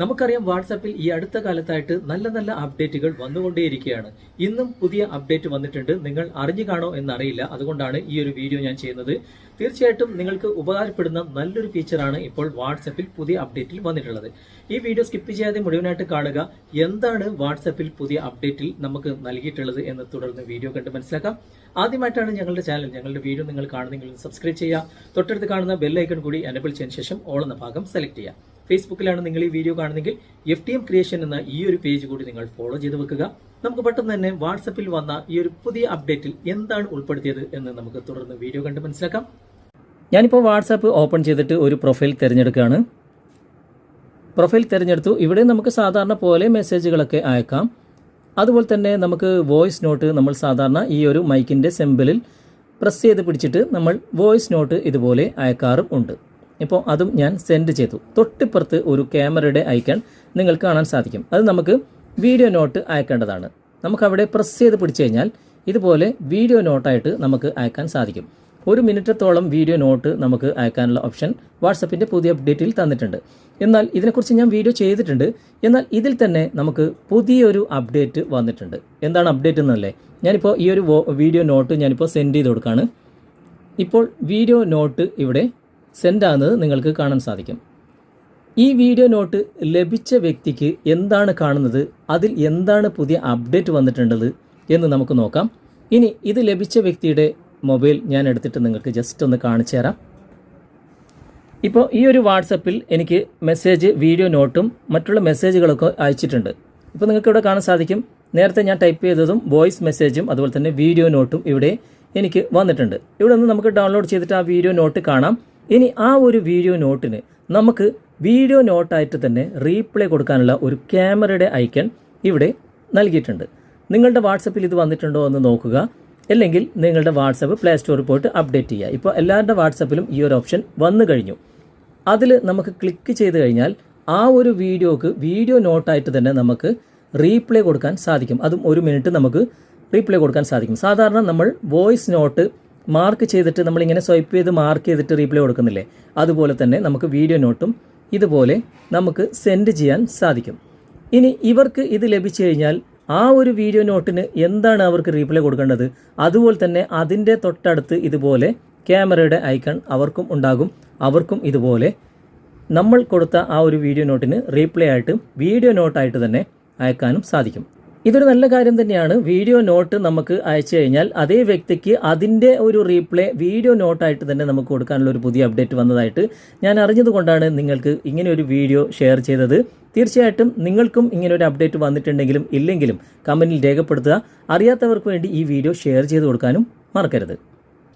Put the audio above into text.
നമുക്കറിയാം വാട്സാപ്പിൽ ഈ അടുത്ത കാലത്തായിട്ട് നല്ല നല്ല അപ്ഡേറ്റുകൾ വന്നുകൊണ്ടേയിരിക്കുകയാണ്. ഇന്നും പുതിയ അപ്ഡേറ്റ് വന്നിട്ടുണ്ട്. നിങ്ങൾ അറിഞ്ഞു കാണോ എന്നറിയില്ല. അതുകൊണ്ടാണ് ഈ ഒരു വീഡിയോ ഞാൻ ചെയ്യുന്നത്. തീർച്ചയായിട്ടും നിങ്ങൾക്ക് ഉപകാരപ്പെടുന്ന നല്ലൊരു ഫീച്ചറാണ് ഇപ്പോൾ വാട്സാപ്പിൽ പുതിയ അപ്ഡേറ്റിൽ വന്നിട്ടുള്ളത്. ഈ വീഡിയോ സ്കിപ്പ് ചെയ്യാതെ മുഴുവനായിട്ട് കാണുക. എന്താണ് വാട്സാപ്പിൽ പുതിയ അപ്ഡേറ്റിൽ നമുക്ക് നൽകിയിട്ടുള്ളത് എന്ന് തുടർന്ന് വീഡിയോ കണ്ട് മനസ്സിലാക്കാം. ആദ്യമായിട്ടാണ് ഞങ്ങളുടെ ചാനൽ ഞങ്ങളുടെ വീഡിയോ നിങ്ങൾ കാണുന്നെങ്കിൽ സബ്സ്ക്രൈബ് ചെയ്യുക. തൊട്ടടുത്ത് കാണുന്ന ബെല്ലൈക്കൺ കൂടി എനബിൾ ചെയ്തതിനു ശേഷം ഓൾ എന്ന ഭാഗം സെലക്ട് ചെയ്യുക. ഫേസ്ബുക്കിലാണ് നിങ്ങൾ ഈ വീഡിയോ കാണുന്നെങ്കിൽ എഫ് ടി എം ക്രിയേഷൻ എന്ന ഈ ഒരു പേജ് കൂടി നിങ്ങൾ ഫോളോ ചെയ്ത് വെക്കുക. നമുക്ക് പെട്ടെന്ന് തന്നെ വാട്സപ്പിൽ വന്ന ഈ ഒരു പുതിയ അപ്ഡേറ്റിൽ എന്താണ് ഉൾപ്പെടുത്തിയത് എന്ന് നമുക്ക് തുടർന്ന് വീഡിയോ കണ്ട് മനസ്സിലാക്കാം. ഞാനിപ്പോൾ വാട്സാപ്പ് ഓപ്പൺ ചെയ്തിട്ട് ഒരു പ്രൊഫൈൽ തിരഞ്ഞെടുക്കുകയാണ്. പ്രൊഫൈൽ തിരഞ്ഞെടുത്തു. ഇവിടെ നമുക്ക് സാധാരണ പോലെ മെസ്സേജുകളൊക്കെ അയക്കാം. അതുപോലെ തന്നെ നമുക്ക് വോയിസ് നോട്ട് നമ്മൾ സാധാരണ ഈ ഒരു മൈക്കിന്റെ സെമ്പിളിൽ പ്രസ് ചെയ്ത് പിടിച്ചിട്ട് നമ്മൾ വോയിസ് നോട്ട് ഇതുപോലെ അയക്കാറും ഉണ്ട്. ഇപ്പോൾ അതും ഞാൻ സെൻഡ് ചെയ്തു. തൊട്ടിപ്പുറത്ത് ഒരു ക്യാമറയുടെ ഐക്കൺ നിങ്ങൾ കാണാൻ സാധിക്കും. അത് നമുക്ക് വീഡിയോ നോട്ട് അയക്കേണ്ടതാണ്. നമുക്ക് അവിടെ പ്രസ് ചെയ്ത് പിടിച്ചു കഴിഞ്ഞാൽ ഇതുപോലെ വീഡിയോ നോട്ടായിട്ട് നമുക്ക് അയക്കാൻ സാധിക്കും. ഒരു മിനിറ്റത്തോളം വീഡിയോ നോട്ട് നമുക്ക് അയക്കാനുള്ള ഓപ്ഷൻ വാട്സപ്പിന്റെ പുതിയ അപ്ഡേറ്റിൽ തന്നിട്ടുണ്ട്. എന്നാൽ ഇതിനെക്കുറിച്ച് ഞാൻ വീഡിയോ ചെയ്തിട്ടുണ്ട്. എന്നാൽ ഇതിൽ തന്നെ നമുക്ക് പുതിയൊരു അപ്ഡേറ്റ് വന്നിട്ടുണ്ട്. എന്താണ് അപ്ഡേറ്റ് എന്നല്ലേ? ഞാനിപ്പോൾ ഈ ഒരു വീഡിയോ നോട്ട് ഞാനിപ്പോൾ സെൻഡ് ചെയ്ത് കൊടുക്കുകയാണ് ഇപ്പോൾ വീഡിയോ നോട്ട് ഇവിടെ സെൻഡ് ആകുന്നത് നിങ്ങൾക്ക് കാണാൻ സാധിക്കും. ഈ വീഡിയോ നോട്ട് ലഭിച്ച വ്യക്തിക്ക് എന്താണ് കാണുന്നത് അതിൽ എന്താണ് പുതിയ അപ്ഡേറ്റ് വന്നിട്ടുള്ളത് എന്ന് നമുക്ക് നോക്കാം. ഇനി ഇത് ലഭിച്ച വ്യക്തിയുടെ മൊബൈൽ ഞാൻ എടുത്തിട്ട് നിങ്ങൾക്ക് ജസ്റ്റ് ഒന്ന് കാണിച്ചു തരാം. ഇപ്പോൾ ഈ ഒരു വാട്സപ്പിൽ എനിക്ക് മെസ്സേജ് വീഡിയോ നോട്ടും മറ്റുള്ള മെസ്സേജുകളൊക്കെ അയച്ചിട്ടുണ്ട്. ഇപ്പോൾ നിങ്ങൾക്ക് ഇവിടെ കാണാൻ സാധിക്കും. നേരത്തെ ഞാൻ ടൈപ്പ് ചെയ്തതും വോയിസ് മെസ്സേജും അതുപോലെ തന്നെ വീഡിയോ നോട്ടും ഇവിടെ എനിക്ക് വന്നിട്ടുണ്ട്. ഇവിടെ നിന്ന് നമുക്ക് ഡൗൺലോഡ് ചെയ്തിട്ട് ആ വീഡിയോ നോട്ട് കാണാം. ഇനി ആ ഒരു വീഡിയോ നോട്ടിന് നമുക്ക് വീഡിയോ നോട്ടായിട്ട് തന്നെ റീപ്ലേ കൊടുക്കാനുള്ള ഒരു ക്യാമറയുടെ ഐക്കൺ ഇവിടെ നൽകിയിട്ടുണ്ട്. നിങ്ങളുടെ വാട്സപ്പിൽ ഇത് വന്നിട്ടുണ്ടോ എന്ന് നോക്കുക. അല്ലെങ്കിൽ നിങ്ങളുടെ വാട്സപ്പ് പ്ലേ സ്റ്റോറിൽ പോയിട്ട് അപ്ഡേറ്റ് ചെയ്യുക. ഇപ്പോൾ എല്ലാവരുടെ വാട്സപ്പിലും ഈ ഒരു ഓപ്ഷൻ വന്നു കഴിഞ്ഞു. അതിൽ നമുക്ക് ക്ലിക്ക് ചെയ്ത് കഴിഞ്ഞാൽ ആ ഒരു വീഡിയോക്ക് വീഡിയോ നോട്ടായിട്ട് തന്നെ നമുക്ക് റീപ്ലേ കൊടുക്കാൻ സാധിക്കും. അതും ഒരു മിനിറ്റ് നമുക്ക് റീപ്ലേ കൊടുക്കാൻ സാധിക്കും. സാധാരണ നമ്മൾ വോയിസ് നോട്ട് മാർക്ക് ചെയ്തിട്ട് നമ്മളിങ്ങനെ സ്വൈപ്പ് ചെയ്ത് മാർക്ക് ചെയ്തിട്ട് റീപ്ലൈ കൊടുക്കുന്നില്ലേ? അതുപോലെ തന്നെ നമുക്ക് വീഡിയോ നോട്ടും ഇതുപോലെ നമുക്ക് സെൻഡ് ചെയ്യാൻ സാധിക്കും. ഇനി ഇവർക്ക് ഇത് ലഭിച്ചു കഴിഞ്ഞാൽ ആ ഒരു വീഡിയോ നോട്ടിന് എന്താണ് അവർക്ക് റീപ്ലൈ കൊടുക്കേണ്ടത്? അതുപോലെ തന്നെ അതിന്റെ തൊട്ടടുത്ത് ഇതുപോലെ ക്യാമറയുടെ ഐക്കൺ അവർക്കും ഉണ്ടാകും. അവർക്കും ഇതുപോലെ നമ്മൾ കൊടുത്ത ആ ഒരു വീഡിയോ നോട്ടിന് റീപ്ലൈ ആയിട്ട് വീഡിയോ നോട്ടായിട്ട് തന്നെ അയക്കാനും സാധിക്കും. ഇതൊരു നല്ല കാര്യം തന്നെയാണ്. വീഡിയോ നോട്ട് നമുക്ക് അയച്ചു കഴിഞ്ഞാൽ അതേ വ്യക്തിക്ക് അതിന്റെ ഒരു റീപ്ലേ വീഡിയോ നോട്ടായിട്ട് തന്നെ നമുക്ക് കൊടുക്കാനുള്ള ഒരു പുതിയ അപ്ഡേറ്റ് വന്നതായിട്ട് ഞാൻ അറിഞ്ഞതുകൊണ്ടാണ് നിങ്ങൾക്ക് ഇങ്ങനെ ഒരു വീഡിയോ ഷെയർ ചെയ്തത്. തീർച്ചയായിട്ടും നിങ്ങൾക്കും ഇങ്ങനെ ഒരു അപ്ഡേറ്റ് വന്നിട്ടുണ്ടെങ്കിലും ഇല്ലെങ്കിലും കമന്റിൽ രേഖപ്പെടുത്തുക. അറിയാത്തവർക്ക് വേണ്ടി ഈ വീഡിയോ ഷെയർ ചെയ്ത് കൊടുക്കാനും മറക്കരുത്.